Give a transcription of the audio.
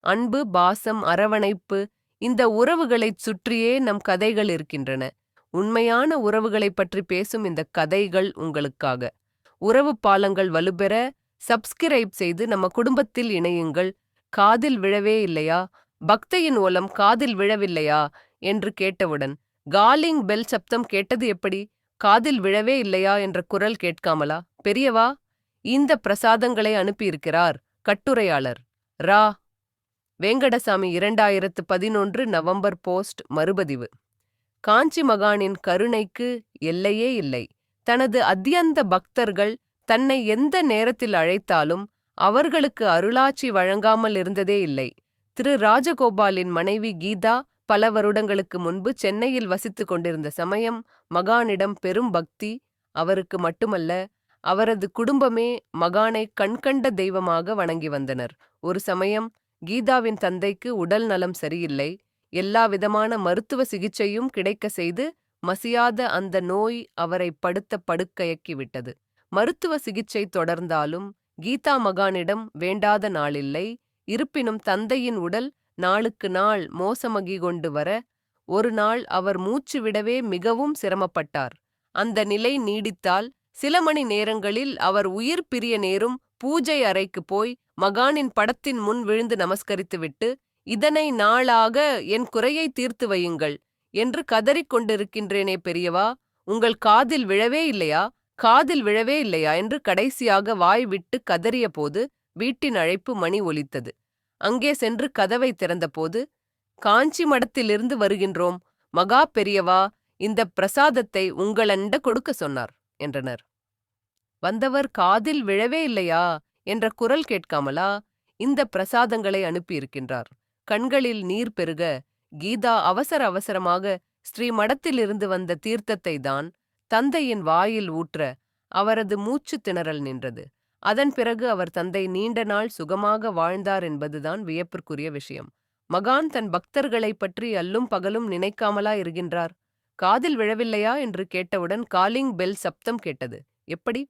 அன்பு பாசம் அரவணைப்பு இந்த உறவுகளைச் சுற்றியே நம் கதைகள் இருக்கின்றன. உண்மையான உறவுகளைப் பற்றி பேசும் இந்த கதைகள் உங்களுக்காக. உறவு பாலங்கள் வலுப்பெற சப்ஸ்கிரைப் செய்து நம்ம குடும்பத்தில் இணையுங்கள். காதில் விழவே இல்லையா? பக்தையின் ஓலம் காதில் விழவில்லையா? என்று கேட்டவுடன் காலிங் பெல் சப்தம் கேட்டது எப்படி? காதில் விழவே இல்லையா? என்ற குரல் கேட்காமலா? பெரியவா இந்த பிரசாதங்களை அனுப்பியிருக்கிறார் கட்டுரையாளர். ரா. வேங்கடசாமி இரண்டாயிரத்து பதினொன்று நவம்பர் போஸ்ட் மறுபதிவு. காஞ்சி மகானின் கருணைக்கு எல்லையே இல்லை. தனது அத்தியந்த பக்தர்கள் தன்னை எந்த நேரத்தில் அழைத்தாலும் அவர்களுக்கு அருளாட்சி வழங்காமல் இருந்ததே இல்லை. திரு ராஜகோபாலின் மனைவி கீதா பல வருடங்களுக்கு முன்பு சென்னையில் வசித்துக் கொண்டிருந்த சமயம் மகானிடம் பெரும் பக்தி அவருக்கு மட்டுமல்ல அவரது குடும்பமே மகானை கண்கண்ட தெய்வமாக வணங்கி வந்தனர். ஒரு சமயம் கீதாவின் தந்தைக்கு உடல் நலம் சரியில்லை. எல்லா விதமான மருத்துவ சிகிச்சையும் கிடைக்க செய்து மசியாத அந்த நோய் அவரை படுத்த படுக்கையக்கிவிட்டது மருத்துவ சிகிச்சை தொடர்ந்தாலும் கீதா மகானிடம் வேண்டாத நாளில்லை. இருப்பினும் தந்தையின் உடல் நாளுக்கு நாள் மோசமகி கொண்டு வர ஒரு நாள் அவர் மூச்சு விடவே மிகவும் சிரமப்பட்டார். அந்த நிலை நீடித்தால் சில மணி நேரங்களில் அவர் உயிர் பிரிய நேரும் பூஜை அறைக்கு போய் மகானின் படத்தின் முன் விழுந்து நமஸ்கரித்துவிட்டு இதனை நாளாக என் குறையை தீர்த்து வையுங்கள் என்று கதறிக் கொண்டிருக்கின்றேனே பெரியவா உங்கள் காதில் விழவே இல்லையா? காதில் விழவே இல்லையா? என்று கடைசியாக வாய் விட்டு கதறிய போது வீட்டின் அழைப்பு மணி ஒலித்தது. அங்கே சென்று கதவை திறந்தபோது காஞ்சி மடத்திலிருந்து வருகின்றோம். மகா பெரியவா இந்த பிரசாதத்தை உங்களண்ட கொடுக்க சொன்னார் என்றனர். வந்தவர் காதில் விழவே இல்லையா? என்ற குரல் கேட்காமலா? இந்த பிரசாதங்களை அனுப்பியிருக்கின்றார். கண்களில் நீர் பெருக கீதா அவசர அவசரமாக ஸ்ரீ மடத்திலிருந்து வந்த தீர்த்தத்தை தான் தந்தையின் வாயில் ஊற்ற அவரது மூச்சு திணறல் நின்றது. அதன் பிறகு அவர் தந்தை நீண்ட நாள் சுகமாக வாழ்ந்தார் என்பதுதான் வியப்பிற்குரிய விஷயம். மகான் தன் பக்தர்களைப் பற்றி அல்லும் பகலும் நினைக்காமலா இருக்கின்றார்? காதில் விழவில்லையா? என்று கேட்டவுடன் காலிங் பெல் சப்தம் கேட்டது. எப்படி?